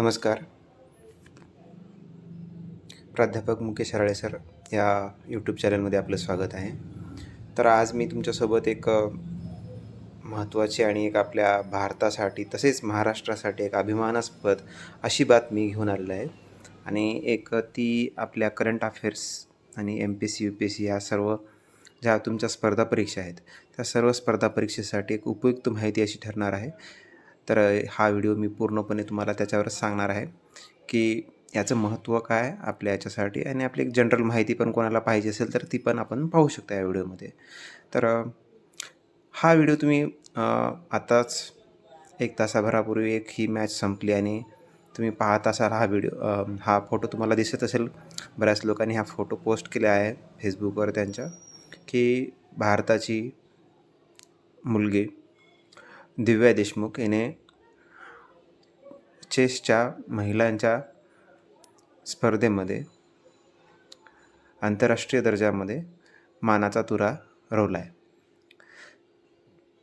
नमस्कार. प्राध्यापक मुकेश हराळे सर या यूट्यूब चॅनलमध्ये आपलं स्वागत आहे. तर आज मी तुमच्यासोबत एक महत्त्वाची आणि एक आपल्या भारतासाठी तसेच महाराष्ट्रासाठी एक अभिमानास्पद अशी बातमी घेऊन आलेलं आहे. आणि एक ती आपल्या करंट अफेअर्स आणि M P S C U P S C सर्व ज्या तुमच्या स्पर्धा परीक्षा आहेत त्या सर्व स्पर्धा परीक्षेसाठी एक उपयुक्त माहिती अशी ठरणार आहे. तर हा व्हिडिओ मी पूर्णपणे तुम्हाला त्याच्यावरच सांगणार आहे की याचं महत्त्व काय आपल्या याच्यासाठी आणि आपली एक जनरल माहिती पण कोणाला पाहिजे असेल तर ती पण आपण पाहू शकता या व्हिडिओमध्ये. तर हा व्हिडिओ तुम्ही आताच एक तासाभरापूर्वी एक ही मॅच संपली आणि तुम्ही पाहत असाल हा व्हिडिओ हा फोटो तुम्हाला दिसत असेल. बऱ्याच लोकांनी हा फोटो पोस्ट केला आहे फेसबुकवर त्यांच्या की भारताची मुलगी दिव्या देशमुख हिने चेसच्या महिलांच्या स्पर्धेमध्ये आंतरराष्ट्रीय दर्जामध्ये मानाचा तुरा रोवला आहे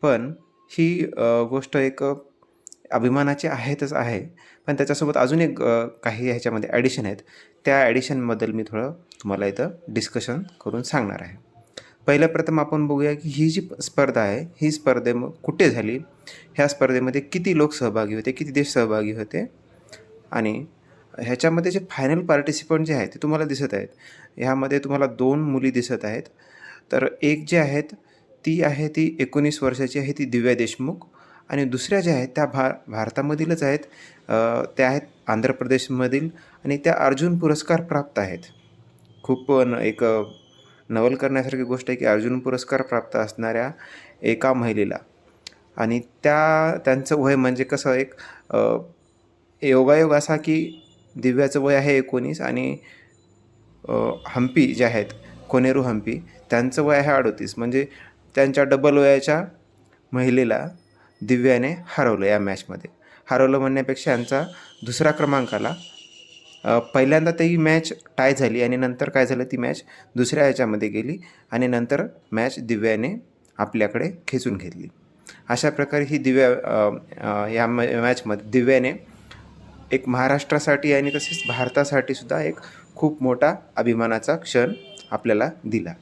पण ही गोष्ट एक अभिमानाची आहेतच आहे. पण त्याच्यासोबत अजून एक काही ह्याच्यामध्ये ॲडिशन आहेत. त्या ॲडिशनबद्दल मी थोडं तुम्हाला इथं डिस्कशन करून सांगणार आहे. पहिल्या प्रथम आपण बघूया की ही जी स्पर्धा आहे ही स्पर्धे कुठे झाली? ह्या स्पर्धेमध्ये किती लोक सहभागी होते किती देश सहभागी होते? आणि ह्याच्यामध्ये जे फायनल पार्टिसिपंट जे आहेत ते तुम्हाला दिसत आहेत. ह्यामध्ये तुम्हाला दोन मुली दिसत आहेत. तर एक जे आहेत ती आहे ती एकोणीस वर्षाची आहे ती दिव्या देशमुख. आणि दुसऱ्या ज्या आहेत त्या भा भारतामधीलच आहेत. त्या आहेत आंध्र प्रदेशमधील आणि त्या अर्जुन पुरस्कार प्राप्त आहेत. खूप एक नवल करण्यासारखी गोष्ट आहे की अर्जुन पुरस्कार प्राप्त असणाऱ्या एका महिलेला. आणि त्या त्यांचं वय म्हणजे कसं एक योगायोग असा की दिव्याचं वय आहे एकोणीस आणि हम्पी जे आहेत कोनेरू हम्पी त्यांचं वय आहे अडोतीस. म्हणजे त्यांच्या डबल वयाच्या महिलेला दिव्याने हरवलं या मॅचमध्ये हरवलं म्हणण्यापेक्षा यांचा दुसरा क्रमांक आला पहिल्यांदा ती मॅच टाय झाली आणि नंतर काय झालं ती मॅच दुसऱ्या याच्यामध्ये गेली आणि नंतर मॅच दिव्याने आपल्याकडे खेचून घेतली. अशा प्रकारे ही दिव्या या मॅचमध्ये दिव्याने एक महाराष्ट्रासाठी आणि तसेच भारतासाठी सुद्धा एक खूप मोठा अभिमानाचा क्षण आपल्याला दिला.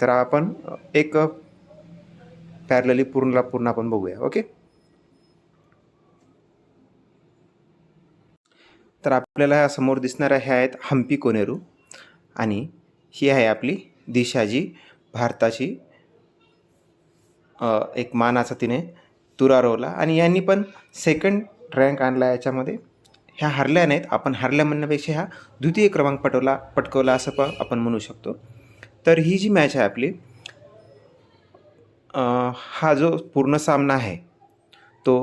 तर आपण एक पॅरलली पूर्णला पूर्ण आपण बघूया ओके? तर आपल्याला ह्या समोर दिसणाऱ्या ह्या आहेत हम्पी कोनेरू आणि ही आहे आपली दिशाजी भारताची एक मानाचा तिने तुरारवला आणि यांनी पण सेकंड रँक आणला याच्यामध्ये. ह्या हरल्या नाहीत आपण हरल्या म्हणण्यापेक्षा ह्या द्वितीय क्रमांक पटवला पटकवला असं पण आपण म्हणू शकतो. तर ही जी मॅच आहे आपली हा जो पूर्ण सामना आहे तो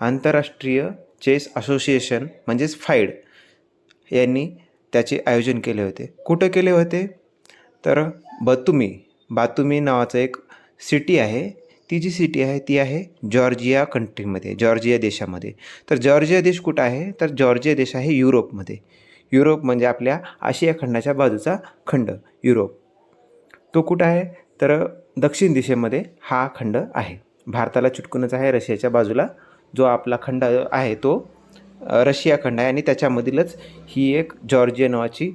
आंतरराष्ट्रीय चेस असोसिएशन म्हणजेच फाईड यांनी त्याचे आयोजन केले होते. कुठं केले होते? तर बतुमी बातुमी नावाचं एक सिटी आहे. ती जी सिटी आहे ती आहे जॉर्जिया कंट्रीमध्ये जॉर्जिया देशामध्ये. तर जॉर्जिया देश कुठं आहे? तर जॉर्जिया देश आहे युरोपमध्ये. युरोप म्हणजे आपल्या आशिया खंडाच्या बाजूचा खंड युरोप. तो कुठं आहे? तर दक्षिण दिशेमध्ये हा खंड आहे. भारताला चुटकूनच आहे रशियाच्या बाजूला जो आपला खंड आहे तो रशिया खंड आहे आणि त्याच्यामधीलच ही एक जॉर्जिया नावाची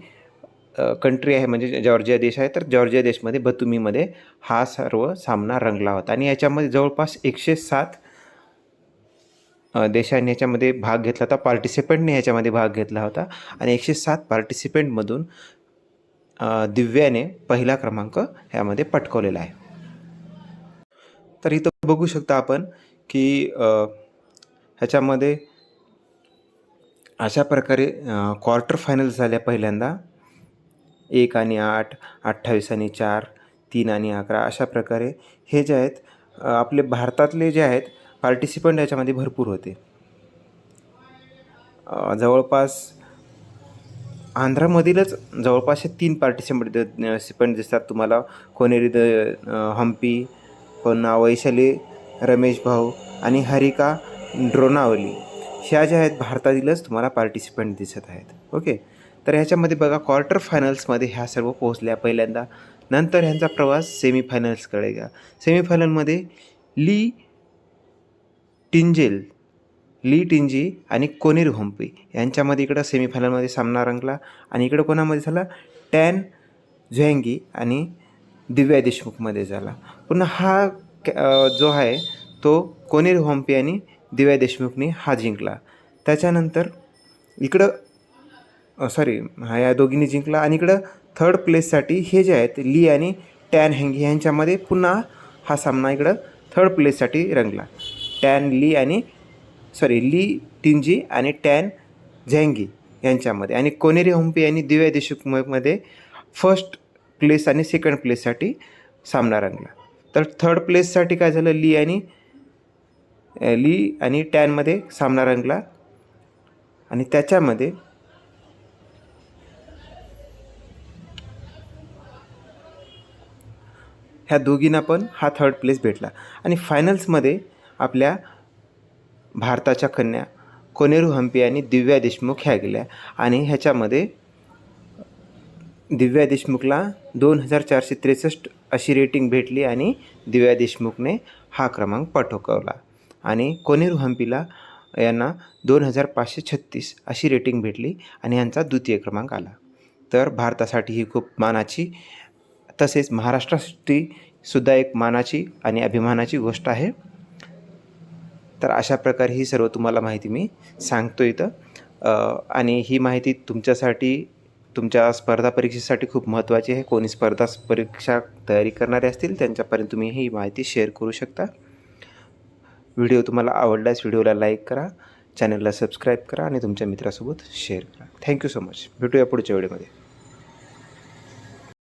कंट्री आहे. म्हणजे जॉर्जिया देश आहे. तर जॉर्जिया देशमध्ये बतुमीमध्ये हा सर्व सामना रंगला होता. आणि याच्यामध्ये जवळपास एकशे सात देशांनी याच्यामध्ये भाग घेतला होता. पार्टिसिपंटने याच्यामध्ये भाग घेतला होता. आणि एकशे सात पार्टिसिपंटमधून दिव्याने पहिला क्रमांक ह्यामध्ये पटकवलेला आहे. तर इथं बघू शकता आपण की ह्याच्यामध्ये अशा प्रकारे क्वार्टर फायनल झाल्या पहिल्यांदा. एक आणि आठ अठ्ठावीस आणि चार तीन आणि अकरा अशा प्रकारे हे जे आहेत आपले भारतातले जे आहेत पार्टिसिपंट याच्यामध्ये भरपूर होते. जवळपास आंध्रामधीलच जवळपास हे तीन पार्टिसिपंट सिपंट दिसतात तुम्हाला. कोणेरी द हम्पी पुन्हा वैशाली रमेश भाऊ आणि हरिका ड्रोनावली ह्या ज्या आहेत भारतातीलच तुम्हाला पार्टिसिपंट दिसत आहेत. ओके तर ह्याच्यामध्ये बघा क्वार्टर फायनल्समध्ये ह्या सर्व पोहोचल्या पहिल्यांदा. नंतर ह्यांचा प्रवास सेमीफायनल्सकडे गा सेमीफायनलमध्ये ली टिंजेल ली टिंजी आणि कोनेर होम्पी यांच्यामध्ये इकडं सेमीफायनलमध्ये सामना रंगला आणि इकडं कोणामध्ये झाला? टॅन झुँगी आणि दिव्या देशमुखमध्ये झाला. पुन्हा हा कॅ- जो आहे तो कोनेर होम्पी आणि दिव्या देशमुखने हा जिंकला. त्याच्यानंतर इकडं सॉरी हा या दोघींनी जिंकला आणि इकडं थर्ड प्लेससाठी हे जे आहेत ली आणि टॅन हँगी ह्यांच्यामध्ये पुन्हा हा सामना इकडं थर्ड प्लेससाठी रंगला. टॅन ली आणि सॉरी ली टिंजी आणि टॅन झँगी यांच्यामध्ये. आणि कोनेरी होम्पी आणि दिव्या देशमुखमध्ये फर्स्ट प्लेस आणि सेकंड प्लेससाठी सामना रंगला. तर थर्ड प्लेससाठी काय झालं? ली आणि ली आणि टॅनमध्ये सामना रंगला. आणि त्याच्यामध्ये ह्या दोघींना पण हा थर्ड प्लेस भेटला. आणि फायनल्समध्ये आपल्या भारताच्या कन्या कोनेरू हम्पी आणि दिव्या देशमुख ह्या गेल्या. आणि ह्याच्यामध्ये दिव्या देशमुखला दोन हजार चारशे त्रेसष्ट अशी रेटिंग भेटली आणि दिव्या देशमुखने हा क्रमांक पटोकवला. आणि कोनेरू हम्पीला यांना दोन हजार पाचशे छत्तीस अशी रेटिंग भेटली आणि यांचा द्वितीय क्रमांक आला. तर भारतासाठी ही खूप मानाची तसेच महाराष्ट्रासाठी सुद्धा एक मानाची आणि अभिमानाची गोष्ट आहे. तर अशा प्रकारे ही सर्व तुम्हाला माहिती मी सांगतो इथं. आणि ही माहिती तुमच्यासाठी तुमच्या स्पर्धा परीक्षेसाठी खूप महत्त्वाची आहे. कोणी स्पर्धा परीक्षा तयारी करणारे असतील त्यांच्यापर्यंत तुम्ही ही माहिती शेअर करू शकता. व्हिडिओ तुम्हाला आवडल्यास व्हिडिओला लाईक करा चॅनलला सबस्क्राईब करा आणि तुमच्या मित्रासोबत शेअर करा. Thank you so much. भेटूया पुढच्या व्हिडिओमध्ये.